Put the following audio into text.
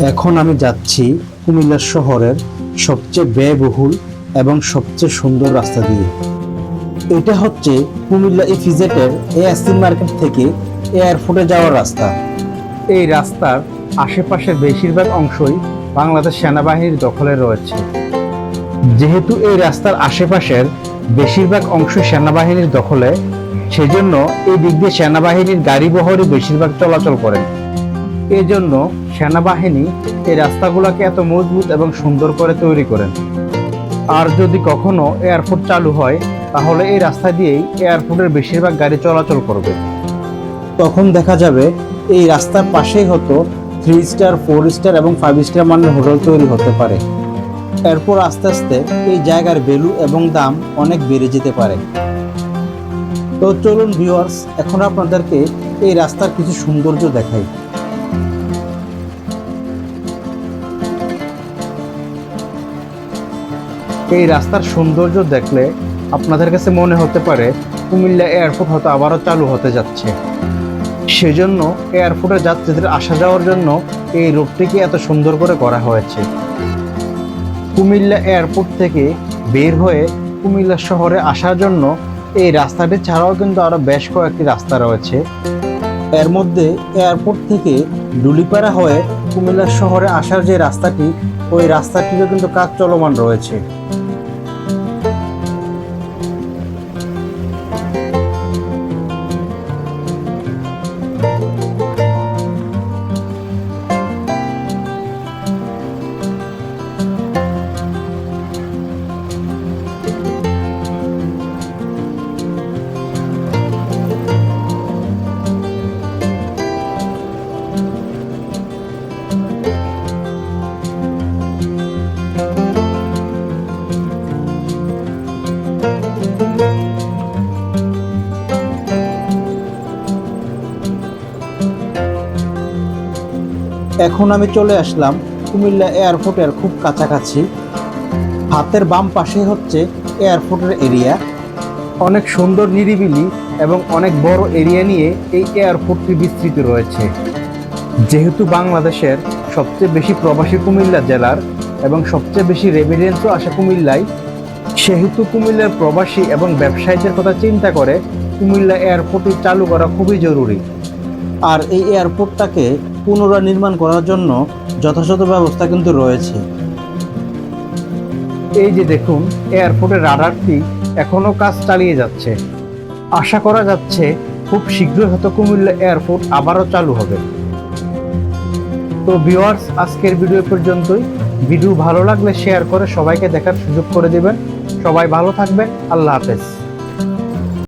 এখন আমি যাচ্ছি কুমিল্লা শহরের সবচেয়ে ব্যয়বহুল এবং সবচেয়ে সুন্দর রাস্তা দিয়ে। এটা হচ্ছে কুমিল্লা ইফিজেটের এএসসি মার্কেট থেকে এয়ারপোর্টে যাওয়ার রাস্তা। এই রাস্তার আশেপাশের বেশিরভাগ অংশই বাংলাদেশ সেনাবাহিনীর দখলে রয়েছে। যেহেতু এই রাস্তার আশেপাশের বেশিরভাগ অংশ সেনাবাহিনীর দখলে, সেজন্য এই দিক দিয়ে সেনাবাহিনীর গাড়ি বহরই বেশিরভাগ চলাচল করেন। এই জন্য সেনাবাহিনী এই রাস্তাগুলোকে এত মজবুত এবং সুন্দর করে তৈরি করেন। আর যদি কখনো এয়ারপোর্ট চালু হয়, তাহলে এই রাস্তা দিয়েই এয়ারপোর্টের বেশিরভাগ গাড়ি চলাচল করবে। তখন দেখা যাবে এই রাস্তার পাশেই হতো থ্রি স্টার ফোর স্টার এবং ফাইভ স্টার মানের হোটেল তৈরি হতে পারে। এরপর আস্তে আস্তে এই জায়গার ভ্যালু এবং দাম অনেক বেড়ে যেতে পারে। তো চলুন ভিউয়ার্স এখন আপনাদেরকে এই রাস্তার কিছু সৌন্দর্য দেখাই। এই রাস্তার সৌন্দর্য দেখলে আপনাদের কাছে মনে হতে পারে কুমিল্লা এয়ারপোর্ট হয়তো আবারও চালু হতে যাচ্ছে। সেজন্য এয়ারপোর্টে যাত্রীদের আসা যাওয়ার জন্য এই রোডটিকে এত সুন্দর করে করা হয়েছে। কুমিল্লা এয়ারপোর্ট থেকে বের হয়ে কুমিল্লা শহরে আসার জন্য এই রাস্তাটি ছাড়াও কিন্তু আরও বেশ কয়েকটি রাস্তা রয়েছে। এর মধ্যে এয়ারপোর্ট থেকে ডুলিপাড়া হয়ে কুমিল্লা শহরে আসার যে রাস্তাটি ওই রাস্তাটিরও কিন্তু কাজ চলমান রয়েছে। এখন আমি চলে আসলাম কুমিল্লা এয়ারপোর্টের খুব কাছাকাছি। হাতের বাম পাশে হচ্ছে এয়ারপোর্টের এরিয়া। অনেক সুন্দর নিরিবিলি এবং অনেক বড় এরিয়া নিয়ে এই এয়ারপোর্টটি বিস্তৃত রয়েছে। যেহেতু বাংলাদেশের সবচেয়ে বেশি প্রবাসী কুমিল্লা জেলার এবং সবচেয়ে বেশি রেভিডেন্সও আসে কুমিল্লায়, সেহেতু কুমিল্লার প্রবাসী এবং ব্যবসায়ীদের কথা চিন্তা করে কুমিল্লা এয়ারপোর্টটি চালু করা খুবই জরুরি। আর এই এয়ারপোর্টটাকে পুনরায় নির্মাণ করার জন্য যথাযথ ব্যবস্থা কিন্তু রয়েছে। এই যে দেখুন, এয়ারপোর্টের রাডারটি এখনও কাজ চালিয়ে যাচ্ছে। আশা করা যাচ্ছে খুব শীঘ্রই হয়তো কুমিল্লা এয়ারপোর্ট আবারও চালু হবে। তো ভিউয়ার্স, আজকের ভিডিও পর্যন্তই। ভিডিও ভালো লাগলে শেয়ার করে সবাইকে দেখার সুযোগ করে দেবেন। সবাই ভালো থাকবেন। আল্লাহ হাফেজ।